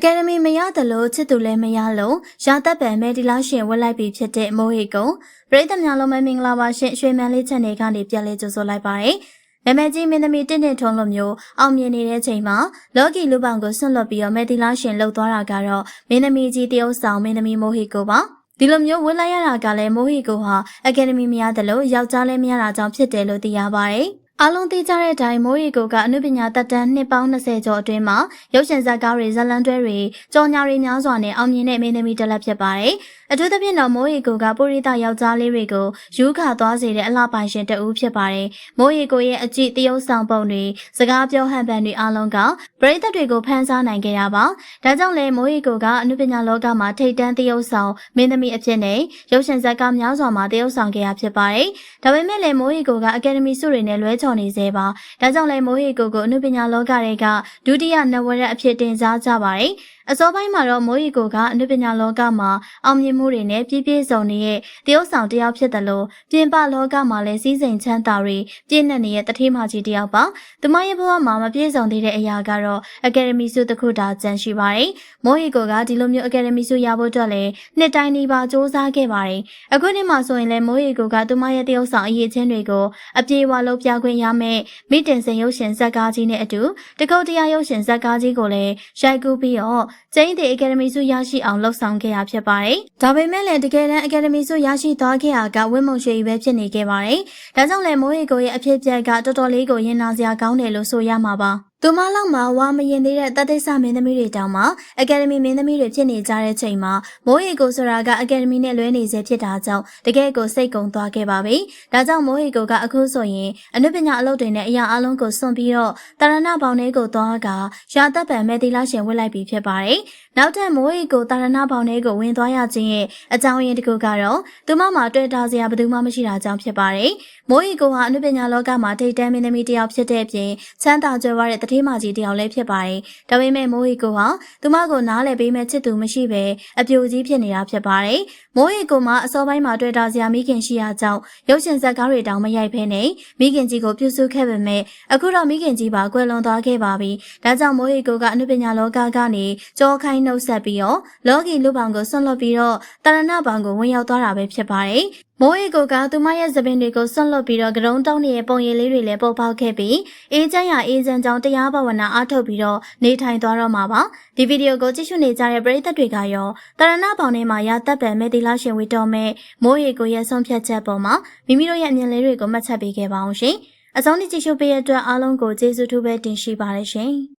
အကယ်ဒမီမရသလိုချစ်သူလည်းမရလို့ရာသက်ပံမယ်ဒီလားရှင်ဝက်လိုက်ပြီဖြစ်တဲ့မိုးဟေကုံပရိသတ်များလုံးမမင်္ဂလာပါရှင်ရွှေမန်းလေးချက်နေကနေပြန်လေးကြိုဆိုလိုက်ပါတယ်နာမည်ကြီးမင်းသမီးတင့်တင့်ထုံးလိုမျိုးအောင်မြင်နေတဲ့ချိန်မှာလော်ကီလူပောင်ကိုဆွန့်လွတ်ပြီးတော့မယ်ဒီလားရှင်လှုပ်သွားတာကတော့မင်းသမီးကြီးတရုတ်ဆောင်မင်းသမီးမိုးဟေကိုပါဒီလိုမျိုးဝင်လိုက်ရတာကလည်းမိုးဟီကိုဟာအကယ်ဒမီမရသလိုယောက်ျားလည်းမရတာကြောင့်ဖြစ်တယ်လို့သိရပါတယ်။ အားလုံးသိကြတဲ့အတိုင်းမိုးရီကိုကအနုပညာတက်တန်းနှစ်ပေါင်း20ကျော်အတွင်းမှာရုပ်ရှင်ဇာတ်ကားတွေဇာတ်လမ်းတွဲတွေကြော်ညာတွေများစွာနဲ့အောင်မြင်တဲ့မင်းသမီးတစ်လက်ဖြစ်ပါတယ်။ အထူးသဖြင့်တော့မိုးရီကိုကပုရိသယောက်ျားလေးတွေကိုယူခါသွားစေတဲ့အလှပိုင်ရှင်တဦးဖြစ်ပါတယ်။မိုးရီကိုရဲ့အကြည့်တရုပ်ဆောင်ပုံတွေစကားပြောဟန်ပန်တွေအားလုံးကပရိသတ်တွေကိုဖန်ဆားနိုင်ခဲ့တာပါ။ဒါကြောင့်လည်းမိုးရီကိုကအနုပညာလောကမှာထိတ်တန်းတရုပ်ဆောင်မင်းသမီးအဖြစ်နဲ့ရုပ်ရှင်ဇာတ်ကားများစွာမှာတရုပ်ဆောင်ခဲ့ရဖြစ်ပါတယ်။ဒါပေမဲ့လည်းမိုးရီကိုကအကယ်ဒမီဆုတွေနဲ့လွဲချော်နေသေးပါ။ဒါကြောင့်လည်းမိုးဟီကိုကိုအနုပညာလောကတွေကဒုတိယနဝရက်အဖြစ်တင်စားကြပါတယ်။ အစောပိုင်းမှာတော့မိုးရီကိုကအနုပညာလောကမှာအောင်မြင်မှုတွေနဲ့ပြည့်ပြည့်စုံနေတဲ့တရုတ်ဆောင်တစ်ယောက်ဖြစ်တယ်လို့ပြင်ပလောကမှာလည်းစီးစိမ်ချမ်းသာတွေပြည့်နှက်နေတဲ့တထေးမကြီးတစ်ယောက်ပါ။သူမရဲ့ဘဝမှာမပြည့်စုံသေးတဲ့အရာကတော့အကယ်ဒမီဆုတစ်ခုတာကျန်ရှိပါတယ်။မိုးရီကိုကဒီလိုမျိုးအကယ်ဒမီဆုရဖို့အတွက်လည်းနှစ်တိုင်းနေပါစူးစမ်းခဲ့ပါတယ်။အခုနှစ်မှာဆိုရင်လည်းမိုးရီကိုကသူမရဲ့တရုတ်ဆောင်အရေးချင်းတွေကိုအပြေအဝလုံးပြခွင့်ရမယ်။မိတင်စင်ရုပ်ရှင်ဇက်ကားကြီးနဲ့အတူတကုတ်တရားရုပ်ရှင်ဇက်ကားကြီးကိုလည်းရိုက်ကူးပြီးတော့ကျင်းတဲ့အကယ်ဒမီဆုရရှိအောင်လှုပ်ဆောင်ခဲ့ရဖြစ်ပါတယ်။ဒါပေမဲ့လည်းတကယ်တမ်းအကယ်ဒမီဆုရရှိသွားခဲ့တာကဝင်းမုံရွှေပဲဖြစ်နေခဲ့ပါတယ်။ဒါကြောင့်လည်းမိုးရီကိုရဲ့အဖြစ်အပျက်ကတော်တော်လေးကိုရင်နာစရာကောင်းတယ်လို့ဆိုရမှာပါ။သူမလောက်မှာဝါမရင်သေးတဲ့တသက်ဆမင်းသမီးတွေတောင်မှအကယ်ဒမီမင်းသမီးတွေဖြစ်နေကြတဲ့ချိန်မှာမိုးရီကိုဆိုတာကအကယ်ဒမီနဲ့လွဲနေစေဖြစ်တာကြောင့်တကယ်ကိုစိတ်ကုံသွားခဲ့ပါပြီ။ဒါကြောင့်မိုးရီကိုကအခုဆိုရင်အနုပညာအလုပ်တွေနဲ့အရာအလုံးကိုစွန့်ပြီးတော့တာရဏဘောင်လေးကိုသွားကရာသက်ပံမဲသီလာရှင်ဝစ်လိုက်ပြီးဖြစ်ပါတယ်။နောက်ထပ်မိုးရီကိုတာရဏဘောင်လေးကိုဝင်သွားရခြင်းရဲ့အကြောင်းရင်းတစ်ခုကတော့သူမမှာတွေ့တာစရာဘယ်သူမှမရှိတာကြောင့်ဖြစ်ပါတယ်။မိုးရီကိုဟာအနုပညာလောကမှာထိတ်တန်းမင်းသမီးတစ်ယောက်ဖြစ်တဲ့အပြင်ချမ်းသာကြွယ်ဝတဲ့တထေးမကြီးတစ်ယောက်လည်းဖြစ်ပါတယ်။ဒါပေမဲ့မိုးရီကိုဟာသူမကိုနားလည်ပေးမဲ့ချစ်သူမရှိပဲအပြိုကြီးဖြစ်နေတာဖြစ်ပါတယ်။မိုးရီကိုမှအစောပိုင်းမှာတွေ့တာစရာမိခင်ရှိရာကြောင့်ရုပ်ရှင်ဇာတ်ကားတွေတောင်မရိုက်ဖဲနဲ့မိခင်ကြီးကိုပြုစုခဲ့ပေမဲ့အခုတော့မိခင်ကြီးပါကွယ်လွန်သွားခဲ့ပါပြီ။ဒါကြောင့်မိုးရီကိုကအနုပညာလောကကနေကြောခိုင်းနှုတ်ဆက်ပြီးတော့လောကီလူပောင်ကိုဆွန့်လွတ်ပြီးတော့တာရဏဘောင်ကိုဝင်ရောက်သွားတာပဲဖြစ်ပါတယ်။ မိုးရီကိုကသူမရဲ့သပင်တွေကိုဆွန့်လွတ်ပြီးတော့ကရုံတောင်းနေတဲ့ပုံရိပ်လေးတွေလည်းပုတ်ပေါက်ခဲ့ပြီးအေးချမ်းရအေးချမ်းကြောင်းတရားဘာဝနာအားထုတ်ပြီးတော့နေထိုင်သွားတော့မှာပါဒီဗီဒီယိုကိုကြည့်ရှုနေကြတဲ့ပရိသတ်တွေကရောတရဏဘောင်ထဲမှာရသက်ပံမဲ့တီလာရှင်ဝီတော်မဲ့မိုးရီကိုရဲ့ဆုံးဖြတ်ချက်ပေါ်မှာမိမိတို့ရဲ့အမြင်လေးတွေကိုမှတ်ချက်ပေးခဲ့ပါအောင်ရှင်အဆုံးထိကြည့်ရှုပေးရတဲ့အတွက်အားလုံးကိုကျေးဇူးထူးပဲတင်ရှိပါတယ်ရှင်